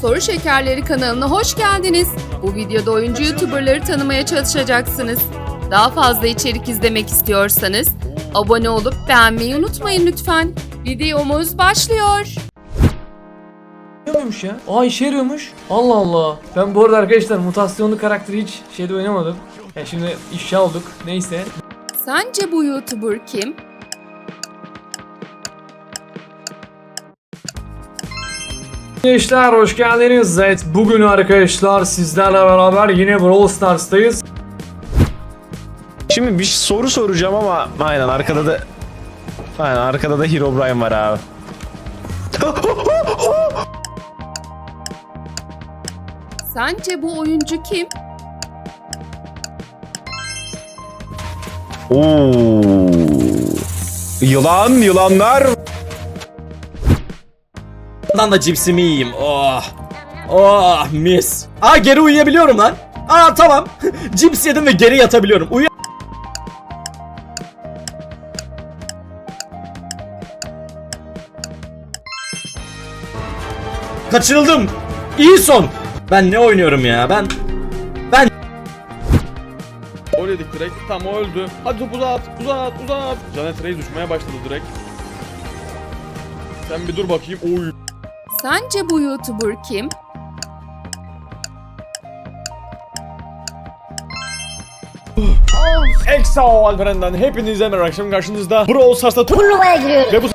Soru Şekerleri kanalına hoş geldiniz. Bu videoda oyuncu YouTuber'ları tanımaya çalışacaksınız. Daha fazla içerik izlemek istiyorsanız abone olup beğenmeyi unutmayın lütfen. Videomuz başlıyor. Yarıyormuş ya. Aa işe yarıyormuş. Allah Allah. Ben bu arada arkadaşlar mutasyonlu karakteri hiç şeyde oynamadım. Yani şimdi ifşa olduk. Neyse. Sence bu YouTuber kim? Gençler hoş geldiniz. Evet bugün arkadaşlar sizlerle beraber yine Brawl Stars'tayız. Şimdi bir soru soracağım ama aynen arkada da aynen arkada da Herobrine var abi. Sence bu oyuncu kim? Oo. Yılan, yılanlar. Ondan da cipsimi yiyeyim. Oh. Oh mis. Aa geri uyuyabiliyorum lan. Aa tamam. Cips yedim ve geri yatabiliyorum. Uyu. Kaçırıldım. İyi son. Ben ne oynuyorum ya? Ben ben dedik direkt. Tam öldü. Hadi top uzat, uzat, uzat. Janet Reis düşmeye başladı direkt. Sen bir dur bakayım. Oy. Sence bu YouTuber kim? Exo Alperen'den hepinize merhaba akşam karşınızda. Brawl Stars'ta Turnuvaya giriyoruz. ve bu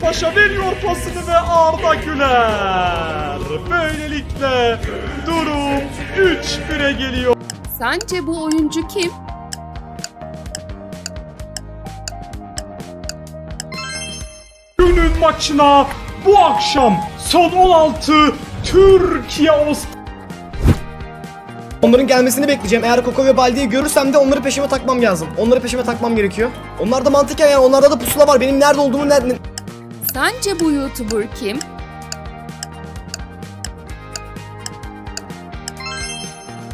Paşa veriyor pasını ve Arda Güler. Böylelikle durum 3-1'e geliyor. Sence bu oyuncu kim? Maçına bu akşam son 16 Türkiye Osman. Onların gelmesini bekleyeceğim. Eğer Koko ve Baldi'yi görürsem de onları peşime takmam lazım. Onları peşime takmam gerekiyor. Onlar da mantıken yani onlarda da pusula var. Benim nerede olduğumu nerede... Sence bu YouTuber kim?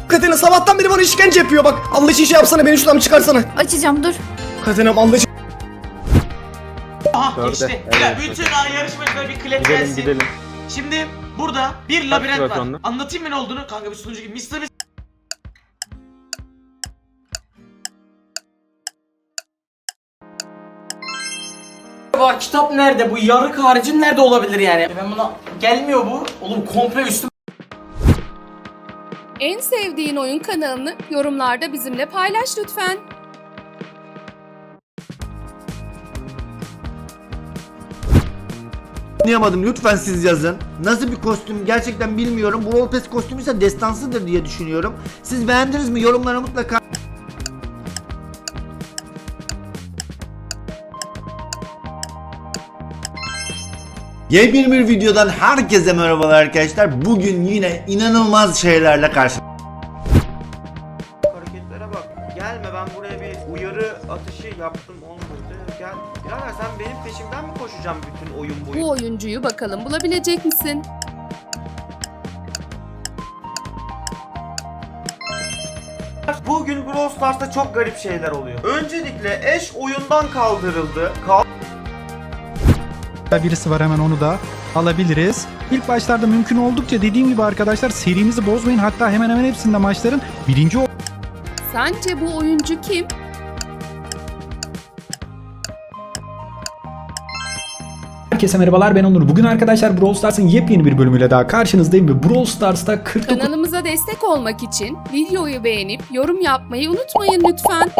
Katerina sabahtan beri bana işkence yapıyor bak. Allah için şey yapsana beni şuradan çıkarsana. Açacağım dur. Katerina'm Allah için... Aha işte. Ya bütün yarışmacılara bir klep gelsin. Şimdi burada bir labirent var. Anlatayım mı ne olduğunu? Kanka bir sunucu gibi. Mr. Acaba kitap nerede? Bu yarık haricin nerede olabilir yani? Ben buna gelmiyor bu. Oğlum komple üstüm. En sevdiğin oyun kanalını yorumlarda bizimle paylaş lütfen. Anlayamadım lütfen siz yazın. Nasıl bir kostüm gerçekten bilmiyorum. Bu Brawl Pass kostümü ise destansıdır diye düşünüyorum. Siz beğendiniz mi? Yorumlara mutlaka Yepyeni bir videodan herkese merhabalar arkadaşlar. Bugün yine inanılmaz şeylerle karşı Birader sen benim peşimden mi koşacaksın bütün oyun boyu? Bu oyuncuyu bakalım bulabilecek misin? Bugün Brawl Stars'ta çok garip şeyler oluyor. Öncelikle eş oyundan kaldırıldı. Kal birisi var hemen onu da alabiliriz. İlk başlarda mümkün oldukça dediğim gibi arkadaşlar serimizi bozmayın. Hatta hemen hemen hepsinde maçların birinci Sence bu oyuncu kim? Herkese merhabalar ben Onur. Bugün arkadaşlar Brawl Stars'ın yepyeni bir bölümüyle daha karşınızdayım ve Brawl Stars'ta 49 Kanalımıza destek olmak için videoyu beğenip yorum yapmayı unutmayın lütfen.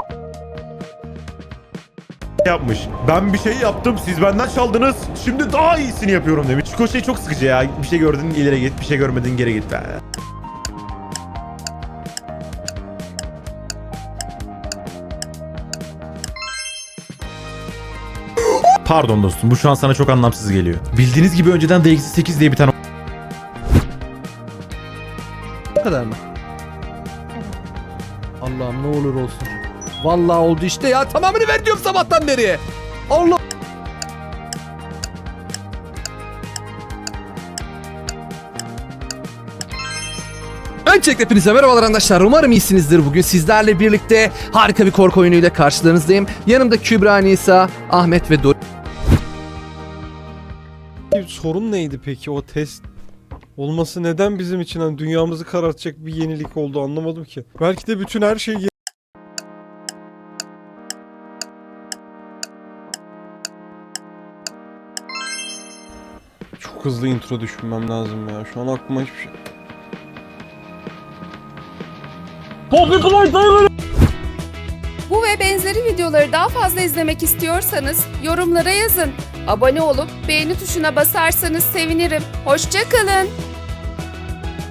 Yapmış. Ben bir şey yaptım, siz benden çaldınız. Şimdi daha iyisini yapıyorum demiş. Çünkü o şey çok sıkıcı ya. Bir şey gördün ileri git, bir şey görmedin geri git. Be. Pardon dostum, bu şu an sana çok anlamsız geliyor. Bildiğiniz gibi önceden DX8 diye bir tane Bu kadar mı? Allah'ım ne olur olsun. Vallahi oldu işte ya. Tamamını ver diyorum sabahtan beri. Allah. Öncelikle hepinize merhabalar arkadaşlar. Umarım iyisinizdir bugün. Sizlerle birlikte harika bir korku oyunuyla karşılarınızdayım. Yanımda Kübra Nisa, Ahmet ve Dori. Sorun neydi peki o test olması neden bizim için hani dünyamızı karartacak bir yenilik oldu anlamadım ki. Belki de bütün her şey Çok hızlı intro düşünmem lazım ya. Şu an aklıma hiçbir şey... Bu ve benzeri videoları daha fazla izlemek istiyorsanız yorumlara yazın. Abone olup beğeni tuşuna basarsanız sevinirim. Hoşçakalın.